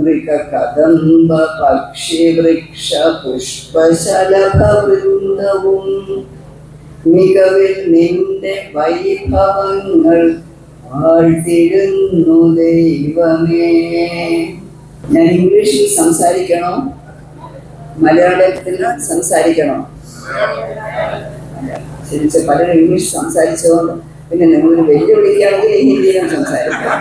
മൃഗകദംബ മികവിൽ നിന്റെ വൈഭവങ്ങൾ വാഴ്ത്തിരുന്നു ദൈവമേ. ഞാൻ ഇംഗ്ലീഷിൽ സംസാരിക്കണോ? മലയാളത്തിൽ സംസാരിക്കണോ? ശരിച്ച് പലരും ഇംഗ്ലീഷ് സംസാരിച്ചതുകൊണ്ട് പിന്നെ നിങ്ങൾ വെല്ലുവിളിക്കുകയാണെങ്കിൽ ഹിന്ദിയിലും സംസാരിക്കാം.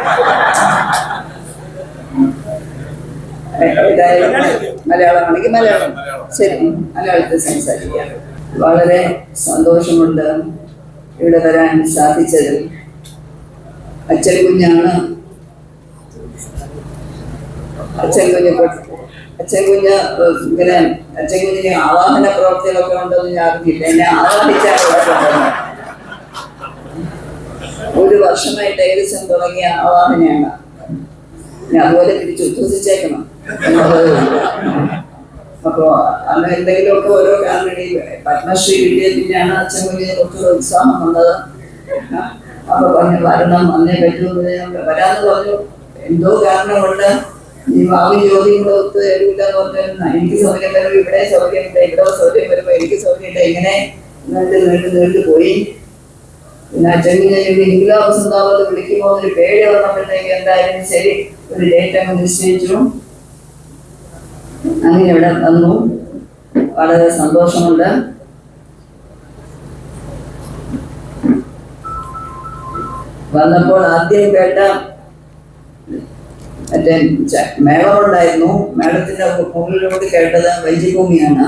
മലയാളമാണെങ്കിൽ മലയാളം. ശരി മലയാളത്തിൽ സംസാരിക്കാം. വളരെ സന്തോഷമുണ്ട് ഇവിടെ വരാൻ സാധിച്ചതിൽ. അച്ഛൻ കുഞ്ഞാണ്. അച്ഛൻ കുഞ്ഞ് അച്ഛൻ കുഞ്ഞ് ഇങ്ങനെ അച്ഛൻ കുഞ്ഞിന് ആവാഹന പ്രവർത്തികളൊക്കെ ഉണ്ടെന്ന് ഞാൻ അറിഞ്ഞില്ല. എന്നെ ആവാഹിച്ചാൽ ഒരു വർഷമായിട്ട് ഏകദേശം തുടങ്ങിയ ആവാഹനയാണ്. ഞാൻ അതുപോലെ തിരിച്ച് ഉദ്ധസിച്ചേക്കണം അപ്പോ അന്ന് എന്തെങ്കിലുമൊക്കെ ഓരോ കാരണം പത്മശ്രീ വിജയത്തിന്റെയാണ് അച്ഛൻ വലിയ കുറച്ച് ഉത്സാഹം വന്നത്. അപ്പൊ പറഞ്ഞു വരണം വന്നേ പറ്റുമെന്ന് വരാന്ന് പറഞ്ഞു. എന്തോ കാരണം കൊണ്ട് ഈ ഭാവി ജോലിയുടെ ഒത്ത് തരൂല എന്ന് പറഞ്ഞാൽ എനിക്ക് സൗകര്യം വരുമ്പോ ഇവിടെ സൗകര്യം ഇവിടെ സൗകര്യം വരുമ്പോ എനിക്ക് സൗകര്യം ഇങ്ങനെ നീണ്ടു നീണ്ടു നീണ്ടു പോയി. പിന്നെ അച്ഛനെ ഇംഗ്ലാബ് സ്വന്തമാവത് വിളിക്കുമ്പോൾ ഒരു പേടി വന്നപ്പോഴത്തേക്ക് എന്തായാലും ശരി ഒരു ഡേറ്റ് അങ്ങ് നിശ്ചയിച്ചു. അങ്ങനെ ഇവിടെ വന്നു. വളരെ സന്തോഷമുണ്ട്. വന്നപ്പോൾ ആദ്യം കേട്ട മറ്റേ മേളമുണ്ടായിരുന്നു മേളത്തിന്റെ മുകളിലോട്ട് കേട്ടത് വൈദ്യഭൂമിയാണ്.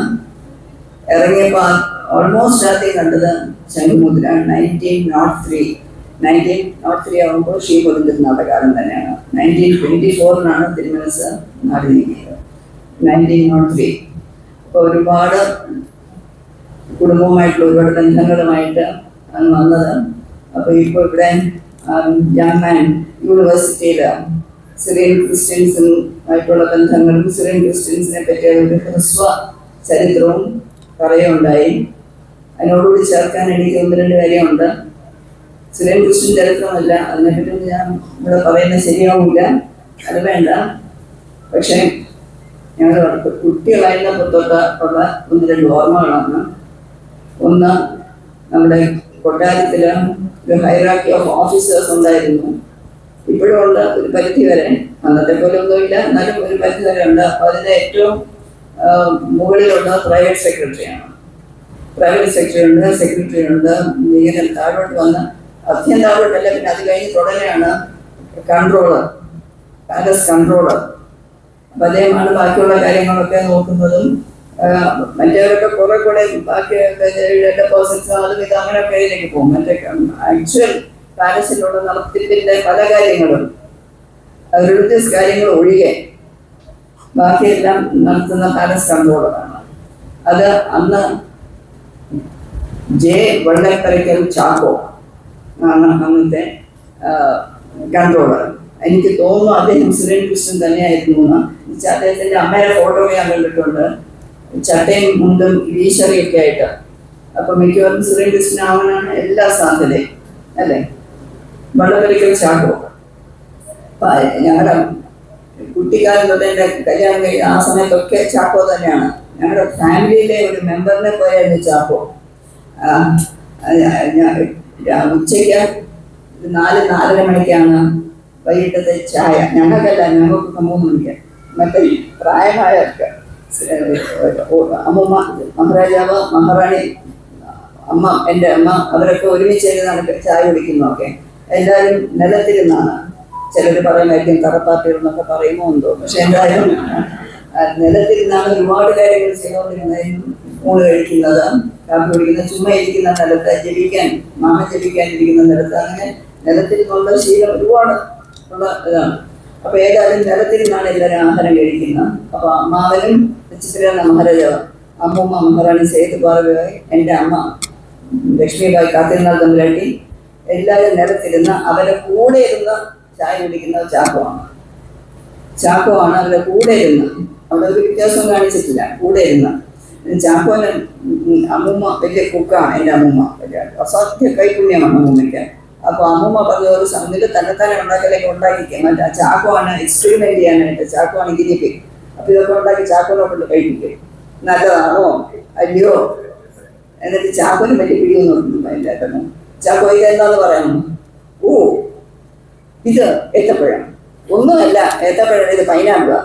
ഇറങ്ങിയപ്പോൾ ഓൾമോസ്റ്റ് ആദ്യം കണ്ടത് Shankhumudra nineteen nought three nineteen nought three ആകുമ്പോൾ ഷീ കൊടുത്തിരുന്ന കാലം തന്നെയാണ്. നയന്റീൻ ട്വന്റി ഫോറിനാണ് തിരുമനസ് നാട് നീങ്ങിയത്. നയന്റീൻ നോട്ട് ത്രീ അപ്പോൾ ഒരുപാട് കുടുംബവുമായിട്ടുള്ള ഒരുപാട് ബന്ധങ്ങളുമായിട്ട് ആണ് വന്നത്. അപ്പോൾ ഇപ്പോൾ ഇവിടെ ജാമാൻ യൂണിവേഴ്സിറ്റിയിൽ സിറിയൻ ക്രിസ്ത്യൻസും ആയിട്ടുള്ള ബന്ധങ്ങളും സിറിയൻ ക്രിസ്ത്യൻസിനെ പറ്റിയ ഒരു ഹ്രസ്വ ചരിത്രവും പറയുകയുണ്ടായി. അതിനോടുകൂടി ചേർക്കാൻ എനിക്ക് ഒന്ന് രണ്ട് കാര്യമുണ്ട്. സിറിയൻ കുറിച്ചും ചരിത്രമല്ല. അതിനെപ്പറ്റി ഞാൻ ഇവിടെ പറയുന്നത് ശരിയാവില്ല അത് വേണ്ട. പക്ഷേ ഞങ്ങൾ കുട്ടികളായിരുന്ന തൊട്ട് ഉള്ള ഒന്ന് രണ്ട് ഓർമ്മകളാണ്. ഒന്ന് നമ്മുടെ കൊട്ടാരത്തിൽ ഒരു ഹൈറാക്കി ഓഫ് ഓഫീസേഴ്സ് ഉണ്ടായിരുന്നു. ഇപ്പോഴും ഉള്ള ഒരു പരിധി വരെ അന്നത്തെ പോലെ ഒന്നുമില്ല എന്നാലും ഒരു പരിധി വരെ ഉണ്ട്. അതിന്റെ ഏറ്റവും മുകളിലുള്ള പ്രൈവറ്റ് സെക്രട്ടറിയാണ് പ്രൈവറ്റ് സെക്രട്ടറി ഉണ്ട് സെക്രട്ടറി ഉണ്ട് ഇങ്ങനെ താഴോട്ട് വന്ന് അധ്യയം താഴോട്ടല്ല പിന്നെ അത് കഴിഞ്ഞ് തുടരെയാണ് കൺട്രോളർ പാലസ് കൺട്രോളർ അപ്പം അദ്ദേഹമാണ് ബാക്കിയുള്ള കാര്യങ്ങളൊക്കെ നോക്കുന്നതും മറ്റേവരൊക്കെ കുറെ കൂടെ ബാക്കി ഡെപ്പോസിറ്റ്സ് അതും ഇത് അങ്ങനെയൊക്കെ ഇതിലേക്ക് പോകും. മറ്റേ ആക്ച്വൽ പാലസിലുള്ള നടത്തിപ്പിന്റെ പല കാര്യങ്ങളും റിലീജിയസ് കാര്യങ്ങൾ ഒഴികെ ബാക്കിയെല്ലാം നടത്തുന്ന പാലസ് കൺട്രോളറാണ് അത് അന്ന് ജെ വെള്ളക്കരയ്ക്കൽ ചാക്കോ. ആണ് അന്നത്തെ കൺട്രോളർ എനിക്ക് തോന്നുന്നു അദ്ദേഹം സുരേൻ കൃഷ്ണൻ തന്നെയായിരുന്നു എന്ന്. എന്നുവെച്ചാൽ അദ്ദേഹത്തിന്റെ അമ്മയുടെ ഫോട്ടോ ഞാൻ കണ്ടിട്ടുണ്ട്. ചട്ടയും മുണ്ടും വീശറിയൊക്കെ ആയിട്ട്. അപ്പൊ മിക്കവാറും സുരേൻ കൃഷ്ണൻ ആവാനാണ് എല്ലാ സാധ്യതയും അല്ലേ? വെള്ളക്കരയ്ക്കൽ ചാക്കോ. ഞങ്ങളുടെ കുട്ടിക്കാലം തൊട്ട് എന്റെ കല്യാണം കഴിഞ്ഞ ആ സമയത്തൊക്കെ ചാക്കോ തന്നെയാണ്. ഞങ്ങളുടെ ഫാമിലിയിലെ ഒരു മെമ്പറിനെ പോയായിരുന്നു ചാക്കോ. ഉച്ചയ്ക്ക് നാല് നാലര മണിക്കാണ് വൈകിട്ടത്തെ ചായ. ഞങ്ങൾക്കല്ല ഞങ്ങൾക്ക് മൂന്ന് മണിക്ക്. മറ്റേ പ്രായമായവർക്ക് അമ്മ മഹാരാജാവ് മഹാറാണി അമ്മ എന്റെ അമ്മ അവരൊക്കെ ഒരുമിച്ചിരുന്നാണ് ചായ കുടിക്കുന്നതൊക്കെ. എല്ലാവരും നിലത്തിരുന്നാണ്. ചിലർ പറയുമായിരിക്കും കറപ്പാർട്ടികൾ എന്നൊക്കെ പറയുമോ എന്തോ. പക്ഷെ എന്തായാലും നിലത്തിരുന്നാണ് ഒരുപാട് കാര്യങ്ങൾ ചെയ്തുകൊണ്ടിരുന്നതും ഊണ് കഴിക്കുന്നത്. കാപ്പി കുടിക്കുന്നത് ചുമ്മാ ഇരിക്കുന്ന നിലത്ത് ജപിക്കാൻ മാമ ജപിക്കാൻ ഇരിക്കുന്ന നിലത്ത് അങ്ങനെ നിലത്തിരുന്നുള്ള ശീലം ഒരുപാട് ഉള്ള ഇതാണ്. അപ്പൊ ഏതായാലും നിലത്തിരുന്നാണ് എല്ലാവരും ആഹാരം കഴിക്കുന്നത്. അപ്പൊ അമ്മാവനും ചിത്രന മഹാരാജാവ് അമ്മൂമ്മ മഹാറാണി സേതു പാർവയായി എന്റെ അമ്മ ലക്ഷ്മിബായി കാത്തിരുന്നാൾ തമ്മിലാട്ടി എല്ലാവരും നിലത്തിരുന്ന് അവരെ കൂടെ ഇരുന്ന് ചായ കുടിക്കുന്ന ചാക്കോമാണ് ചാക്കുവാണ് അവരുടെ കൂടെ ഇരുന്ന്. അവിടെ ഒരു വ്യത്യാസം കാണിച്ചിട്ടില്ല. കൂടെ ഇരുന്ന്. ചാക്കോന് അമ്മൂമ്മ വലിയ കുക്കാണ് എന്റെ അമ്മൂമ്മ അസാധ്യ കൈപുണ്യമാണ് അമ്മൂമ്മയ്ക്ക് അപ്പൊ അമ്മൂമ്മ പറഞ്ഞ ഒരു സംഗതി തന്നെത്താനെ ഉണ്ടാക്കലേക്ക് ഉണ്ടാക്കിക്കാം മറ്റേ ചാക്കുവാണ് എക്സ്പെരിമെന്റ് ചെയ്യാനായിട്ട് ചാക്കുവാണ് ഗിരിക്ക് അപ്പൊ ഇതൊക്കെ ഉണ്ടാക്കി ചാക്കോനെ കൊണ്ട് കഴിപ്പിക്കും നല്ലതാണോ അല്ലയോ എന്നിട്ട് ചാക്കോന് വലിയ പിടിയൊന്നും അകത്ത് ചാക്കോ ഇത് എന്താന്ന് പറയണം ഓ ഇത് ഏത്തപ്പഴം ഒന്നുമല്ല ഏത്തപ്പഴം ഇത് പൈനാപ്പിളാ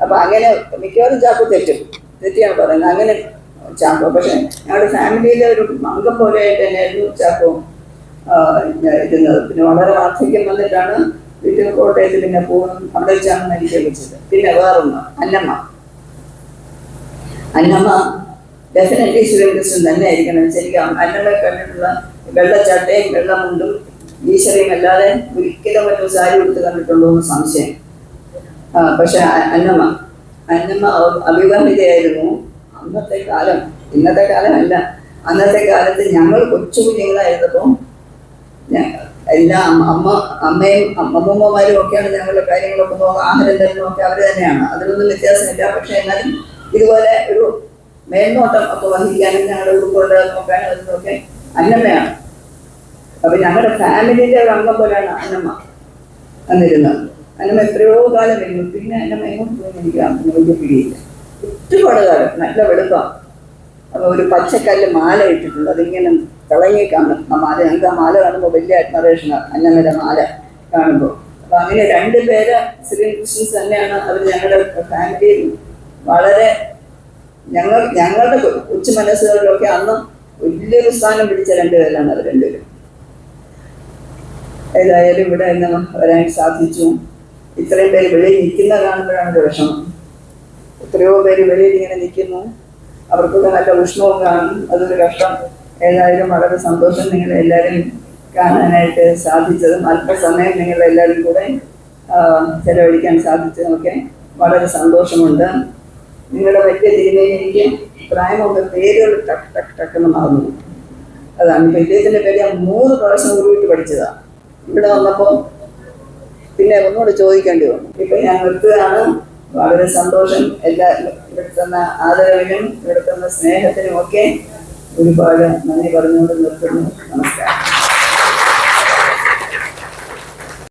അപ്പൊ അങ്ങനെ മിക്കവാറും ചാക്കോ തെറ്റും തെറ്റിയാണ് പറയുന്നത് അങ്ങനെ ചാക്കോ പക്ഷെ ഞങ്ങളുടെ ഫാമിലിയിലെ ഒരു അംഗം പോലെ ആയിട്ട് തന്നെയായിരുന്നു ചാക്കോ ഇരുന്നത്. പിന്നെ വളരെ വാർദ്ധക്യം വന്നിട്ടാണ് വീട്ടിൽ കോട്ടയത്ത് പിന്നെ പോകും അവിടെ വെച്ചാണ് മരിക്കുക വെച്ചത് പിന്നെ വേറൊന്ന് അന്നമ്മ. അന്നമ്മ ഡെഫിനറ്റ്ലി ശ്രീകൃഷ്ണൻ തന്നെ ആയിരിക്കണം ശരിക്കും അന്നമ്മയെ കണ്ടിട്ടുള്ള വെള്ളച്ചാട്ടയും വെള്ളമുണ്ടും ഈശ്വരയും അല്ലാതെ ഒരിക്കലും മറ്റൊരു സാരി കൊടുത്ത് കണ്ടിട്ടുണ്ടോ എന്ന് സംശയം. പക്ഷെ അന്നമ്മ അന്നമ്മ അവ- അവിവാഹിതയായിരുന്നു അന്നത്തെ കാലം ഇന്നത്തെ കാലമല്ല. അന്നത്തെ കാലത്ത് ഞങ്ങൾ കൊച്ചു കുഞ്ഞുങ്ങളായിരുന്നപ്പോൾ എല്ലാ അമ്മ അമ്മ അമ്മയും അമ്മമ്മമാരും ഒക്കെയാണ് ഞങ്ങളുടെ കാര്യങ്ങളൊക്കെ നോക്കുക ആഹാരം തരുന്നതൊക്കെ അവർ തന്നെയാണ്. അതിനൊന്നും വ്യത്യാസമില്ല. പക്ഷെ എന്നാലും ഇതുപോലെ ഒരു മേൽനോട്ടം ഒക്കെ വഹിക്കാനും ഞങ്ങളുടെ ഉൾക്കൊള്ളുക നോക്കാനും അതിനൊക്കെ അന്നമ്മയാണ്. അപ്പൊ ഞങ്ങളുടെ ഫാമിലിയിലെ ഒരു അംഗം പോലെയാണ് അന്നമ്മ വന്നിരുന്നത്. അന്നമ്മ എത്രയോ കാലം വരുന്നു പിന്നെ എങ്ങോട്ട് പോകുന്നു എനിക്ക് വലിയ പിടിയില്ല. ഒരുപാട് കാലം നല്ല വെളുപ്പാണ് അപ്പോൾ ഒരു പച്ചക്കല്ല് മാല ഇട്ടിട്ടുണ്ട്. അതിങ്ങനെ തിളങ്ങി കാണും ആ മാല. ഞങ്ങൾക്ക് ആ മാല കാണുമ്പോൾ വലിയ അഡ്മറേഷനാണ് അന്നമ്മയുടെ മാല കാണുമ്പോൾ അപ്പോൾ അങ്ങനെ രണ്ട് പേര് ശ്രീ ശ്രീകൃഷ്ണൻസ് തന്നെയാണ് അവർ ഞങ്ങളുടെ ഫാമിലിയിൽ വളരെ ഞങ്ങൾ ഞങ്ങളുടെ കൊച്ചു മനസ്സുകളിലൊക്കെ അന്ന് വലിയൊരു സ്ഥാനം പിടിച്ച രണ്ടുപേരാണ് അവർ രണ്ടുപേരും. ഏതായാലും ഇവിടെ ഇന്ന് വരാൻ സാധിച്ചു. ഇത്രയും പേര് വെളിയിൽ നിൽക്കുന്ന കാണുമ്പോഴാണ് ഒരു വിഷമം. എത്രയോ പേര് വെളിയിൽ ഇങ്ങനെ നിൽക്കുന്നു. അവർക്കൊക്കെ നല്ല ഉഷ്ണവും കാണും. അതൊരു കഷ്ടം. ഏതായാലും വളരെ സന്തോഷം നിങ്ങൾ എല്ലാവരും കാണാനായിട്ട് സാധിച്ചതും അല്പസമയം നിങ്ങളെല്ലാവരും കൂടെ ആ, ചെലവഴിക്കാൻ സാധിച്ചതുമൊക്കെ വളരെ സന്തോഷമുണ്ട്. നിങ്ങളുടെ വലിയ തിരുമേനിക്ക് പ്രായമുള്ള പേരുകൾ ടക്ക് ടക്ക് ടക്കെന്ന് മറന്നു. അതാണ് ഇദ്ദേഹത്തിന്റെ പേര് ഞാൻ മൂന്ന് പ്രാവശ്യം ഉരുവിട്ട് പഠിച്ചതാണ്. ഇവിടെ വന്നപ്പോൾ പിന്നെ ഒന്നുകൂടെ ചോദിക്കേണ്ടി വന്നു. ഇപ്പൊ ഞാൻ നിർത്തുകയാണ് വളരെ സന്തോഷം. എല്ലാ ഇവിടുത്തുന്ന തന്ന ആദരവിനും ഇവിടുത്തുന്ന സ്നേഹത്തിനും ഒക്കെ ഒരുപാട് നന്ദി പറഞ്ഞുകൊണ്ട് നിർത്തുന്നു. നമസ്കാരം.